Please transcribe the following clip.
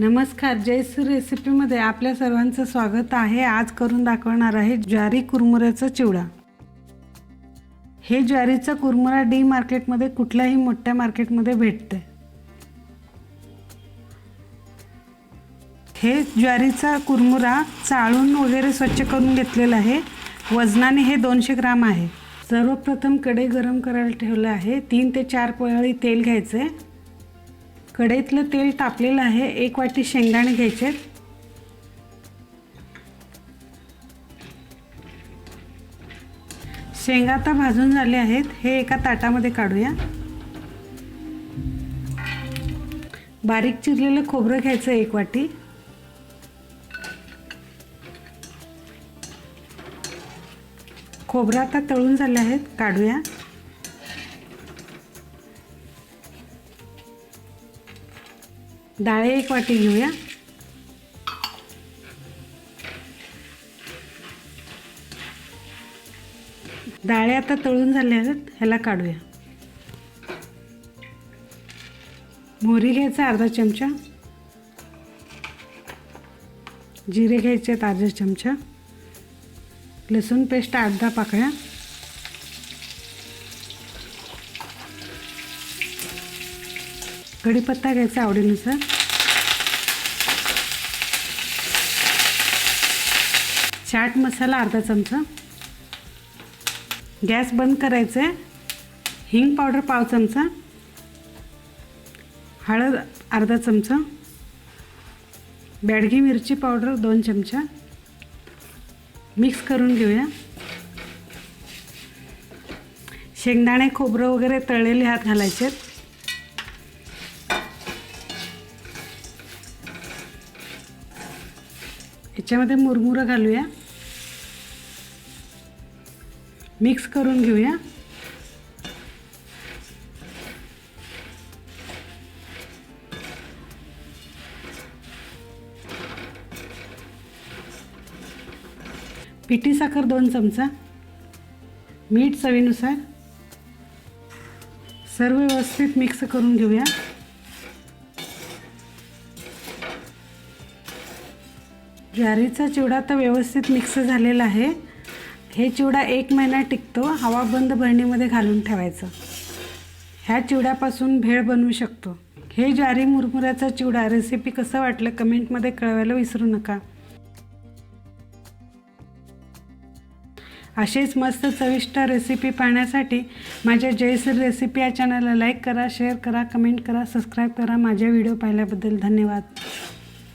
नमस्कार जयश्री रेसिपीमध्ये आपल्या सर्वांचं स्वागत आहे. आज करून दाखवणार आहे ज्वारी कुरमुऱ्याचा चिवडा. हे ज्वारीचा कुरमुरा डी मार्केटमध्ये कुठल्याही मोठ्या मार्केटमध्ये भेटते हे ज्वारीचा कुरमुरा चाळून वगैरे स्वच्छ करून घेतलेला आहे. वजनाने हे दोनशे ग्राम आहे. सर्वप्रथमकडे गरम करायला ठेवलं आहे. तीन ते चार पळी तेल घ्यायचं आहे कढईतलं तेल तापलेलं आहे. एक वाटी शेंगदाणे घ्यायचे. शेंगा आता भाजून झाले आहेत. हे एका ताटामध्ये काढूया. बारीक चिरलेलं खोबरं घ्यायचं एक वाटी. खोबरं आता तळून झाले आहेत. काढूया. डाळे एक वाटी घेऊया. डाळे आता तळून झाले आहेत ह्याला काढूया. मोहरी घ्यायचा अर्धा चमचा. जिरे घ्यायचे आहेत अर्धा चमचा. लसूण पेस्ट अर्धा पाकळ्या. कढीपत्ता घ्यायचा आवडीनुसार. चाट मसाला अर्धा चमचा. गॅस बंद करायचं आहे हिंग पावडर पाव चमचा. हळद अर्धा चमचा. बॅडगी मिरची पावडर दोन चमचा. मिक्स करून घेऊया. शेंगदाणे खोबरं वगैरे तळलेले हात घालायचे आहेत याच्यामध्ये मुरमुरं घालूया. मिक्स करून घेऊया. पिठी साखर दोन चमचा. मीठ चवीनुसार. सर्व व्यवस्थित मिक्स करून घेऊया. ज्वारीचा चिवडा तर व्यवस्थित मिक्स झालेला आहे. हे चिवडा एक महिना टिकतो. हवा बंद भरणीमध्ये घालून ठेवायचं. ह्या चिवड्यापासून भेळ बनवू शकतो. हे ज्वारी मुरमुऱ्याचा चिवडा. रेसिपी कसं वाटलं कमेंटमध्ये कळवायला विसरू नका. असेच मस्त चविष्ट रेसिपी पाहण्यासाठी माझ्या जयश्री रेसिपी या चॅनलला लाईक करा शेअर करा कमेंट करा सबस्क्राईब करा. माझ्या व्हिडिओ पाहिल्याबद्दल धन्यवाद.